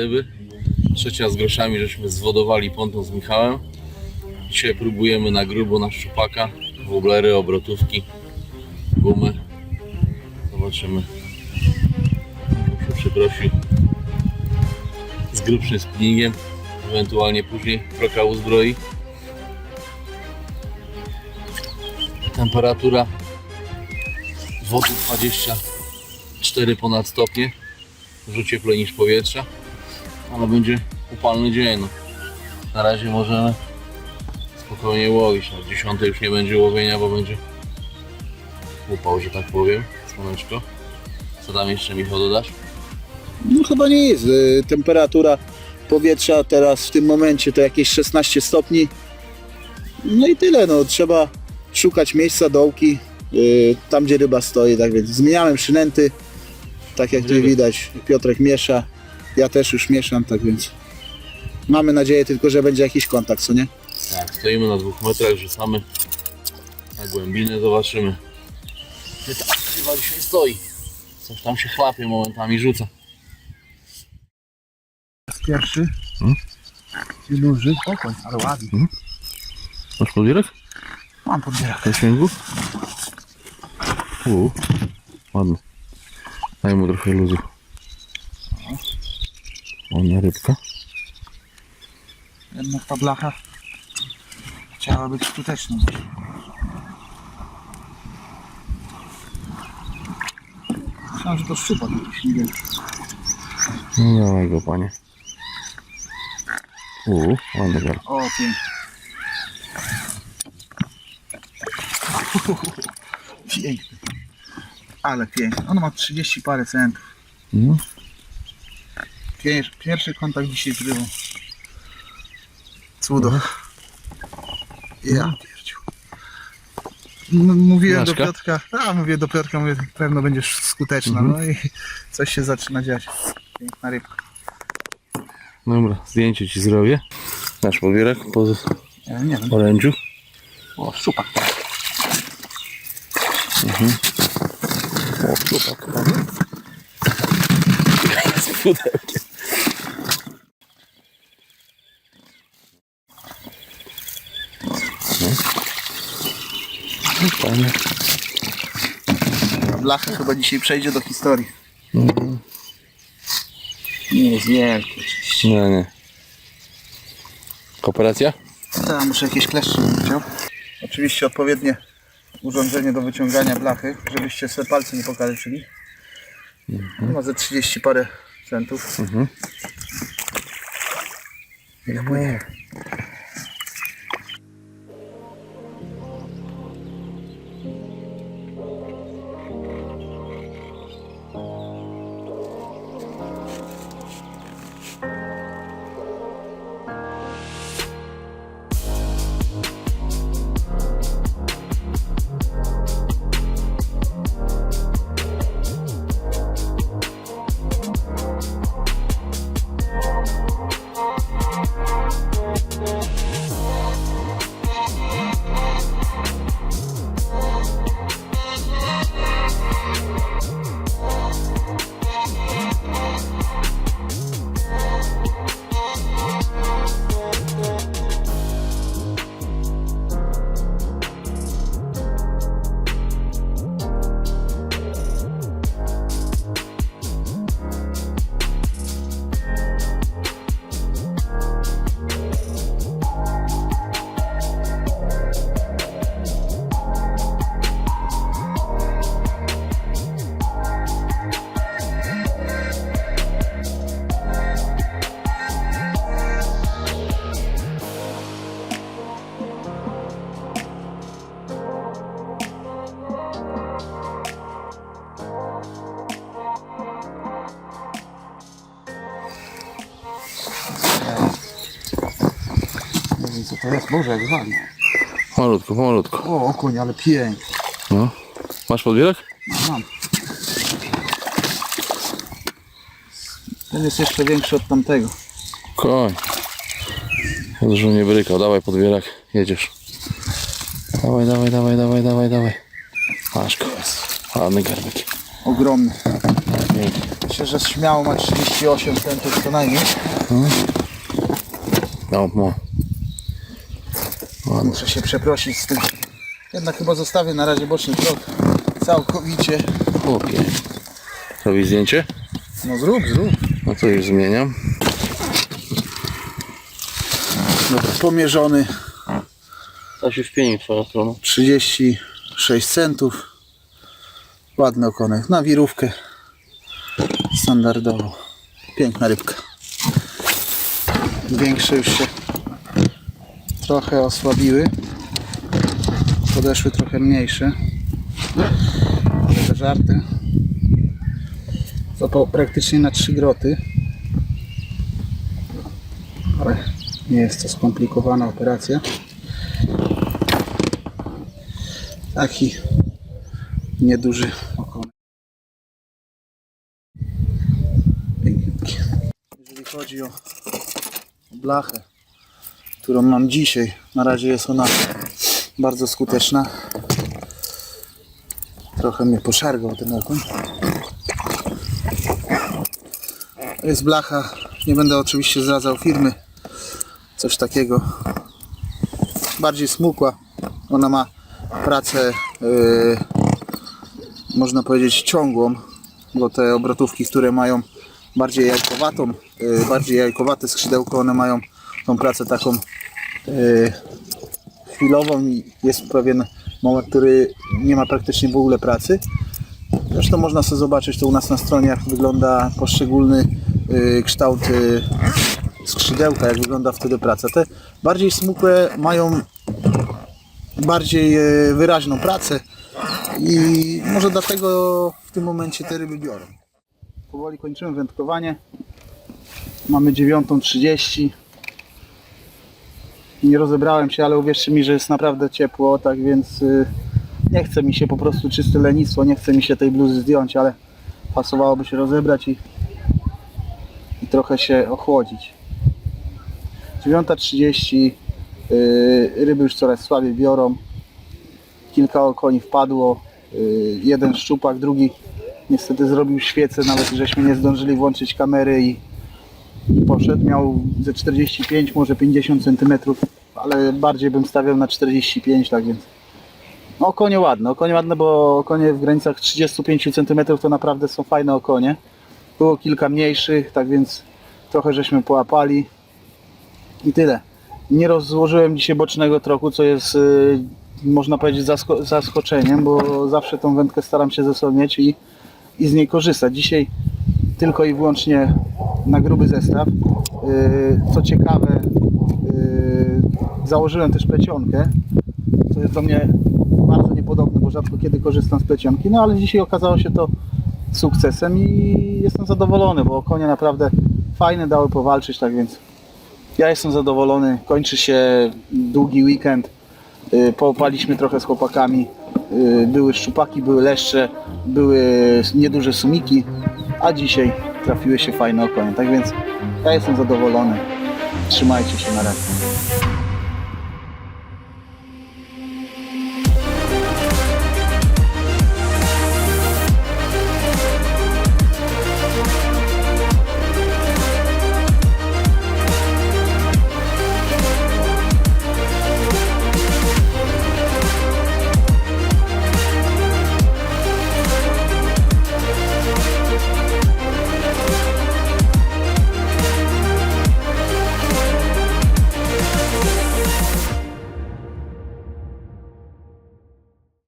Ryby. Trzecia z groszami, żeśmy zwodowali ponton z Michałem. Dzisiaj próbujemy na grubo na szczupaka. Woblery, obrotówki, gumy. Zobaczymy. Się przeprosił z grubszym spinningiem. Ewentualnie później kroka uzbroi. Temperatura wody 24 ponad stopnie. Dużo cieplej niż powietrza. Ale będzie upalny dzień. No. Na razie możemy spokojnie łowić. Na 10 już nie będzie łowienia, bo będzie upał, że tak powiem. Słoneczko. Co tam jeszcze Michał dodasz? No chyba nie jest. Y, Temperatura powietrza teraz w tym momencie to jakieś 16 stopni. No i tyle, no trzeba szukać miejsca, dołki, y, tam gdzie ryba stoi, tak więc zmieniałem przynęty, tak jak tutaj Ryby. widać, Piotrek miesza, ja też już mieszam, tak więc mamy nadzieję tylko, że będzie jakiś kontakt, co nie? Tak, stoimy na dwóch metrach, rzucamy na głębinę, zobaczymy. Gdzie ta ryba dzisiaj stoi? Coś tam się chlapie momentami, rzuca. Pierwszy. Hmm? I duży. Spokój, ale ładny. Masz podbierak? Mam podbierak. Na śmiegu? Uuu, ładny. Daj mu trochę luzu. Ona rybka. Jednak ta blacha chciała być skuteczna. Myślałem, że to szczupak jakiś, nie wiem. No dawaj go panie. Uuu, ładny gar. O, pięknie. Piękny. Ale piękny. On ma 30 parę centów. No. Pier- Pierwszy kontakt dzisiaj z rybą. Cudo. Ja pierdziu. Mówiłem do? Piotrka, a mówię do Piotrka, mówię, pewno będziesz skuteczna. No i coś się zaczyna dziać. Piękna rybka. Dobra, zdjęcie ci zrobię. Nasz podbierak po Ja nie wiem. orędziu. O, szczupak. O, chłopak. Z pudełkiem. Fajnie. Blacha chyba dzisiaj przejdzie do historii. Mhm. Nie jest wielki oczywiście. Nie, nie. Kooperacja? Ja muszę jakieś kleszcze chciał. Oczywiście odpowiednie urządzenie do wyciągania blachy, żebyście sobie palce nie pokaleczyli. Ma ze 30 parę centów. Mhm. Ile moje? Co to jest, Boże jak wali. Malutko, pomalutko. O, okuń, ale piękny. No. Masz podbierak? Mam. Ten jest jeszcze większy od tamtego. Koń. Dużo nie brykał. Dawaj podbierak. Jedziesz. Dawaj, dawaj, dawaj, dawaj, dawaj, dawaj. Masz go. Ładny garbek. Ogromny. Myślę, że śmiało ma 38 centów co najmniej. No, no. Muszę się przeprosić z tym. Jednak chyba zostawię na razie boczny krok całkowicie. Chłopie. Robisz zdjęcie? No zrób, zrób. No to już zmieniam. Dobra, pomierzony To się wpieni w twoją stronę. 36 centów. Ładny okonek na wirówkę. Standardowo. Piękna rybka. Większe już się trochę osłabiły. Podeszły trochę mniejsze. Ale te żarty. Praktycznie na 3 groty. Ale nie jest to skomplikowana operacja. Taki nieduży okonek. Jeżeli chodzi o blachę, którą mam dzisiaj, na razie jest ona bardzo skuteczna. Trochę mnie poszargał ten okoń. To jest blacha, nie będę oczywiście zdradzał firmy, coś takiego. Bardziej smukła. Ona ma pracę, yy, można powiedzieć, ciągłą, bo te obrotówki, które mają bardziej jajkowatą, yy, bardziej jajkowate skrzydełko, one mają tą pracę taką yy, chwilową i jest pewien moment, który nie ma praktycznie w ogóle pracy. Zresztą można sobie zobaczyć to u nas na stronie, jak wygląda poszczególny yy, kształt yy, skrzydełka, jak wygląda wtedy praca. Te bardziej smukłe mają bardziej e, wyraźną pracę i może dlatego w tym momencie te ryby biorą. Powoli kończymy wędkowanie. Mamy 9.30. Nie rozebrałem się, ale uwierzcie mi, że jest naprawdę ciepło, tak więc y, nie chce mi się po prostu czyste lenistwo, nie chce mi się tej bluzy zdjąć, ale pasowałoby się rozebrać i, i trochę się ochłodzić. 9.30 Yy, ryby już coraz słabiej biorą. Kilka okoni wpadło. Yy, jeden szczupak, drugi niestety zrobił świecę, nawet żeśmy nie zdążyli włączyć kamery i, poszedł. Miał ze 45, może 50 cm, ale bardziej bym stawiał na 45, tak więc. No, okonie ładne, okonie ładne, bo okonie w granicach 35 cm to naprawdę są fajne okonie. Było kilka mniejszych, tak więc trochę żeśmy połapali i tyle. Nie rozłożyłem dzisiaj bocznego troku, co jest y, można powiedzieć zasko- zaskoczeniem, bo zawsze tą wędkę staram się ze sobą mieć i, i z niej korzystać. Dzisiaj tylko i wyłącznie na gruby zestaw. Y, co ciekawe, założyłem też plecionkę, co jest do mnie bardzo niepodobne, bo rzadko kiedy korzystam z plecionki, no ale dzisiaj okazało się to sukcesem i jestem zadowolony, bo konie naprawdę fajne dały powalczyć, tak więc ja jestem zadowolony. Kończy się długi weekend. Y, Poopaliśmy trochę z chłopakami. Y, Były szczupaki, były leszcze, były nieduże sumiki, a dzisiaj trafiły się fajne okonie. Tak więc ja jestem zadowolony. Trzymajcie się na razie.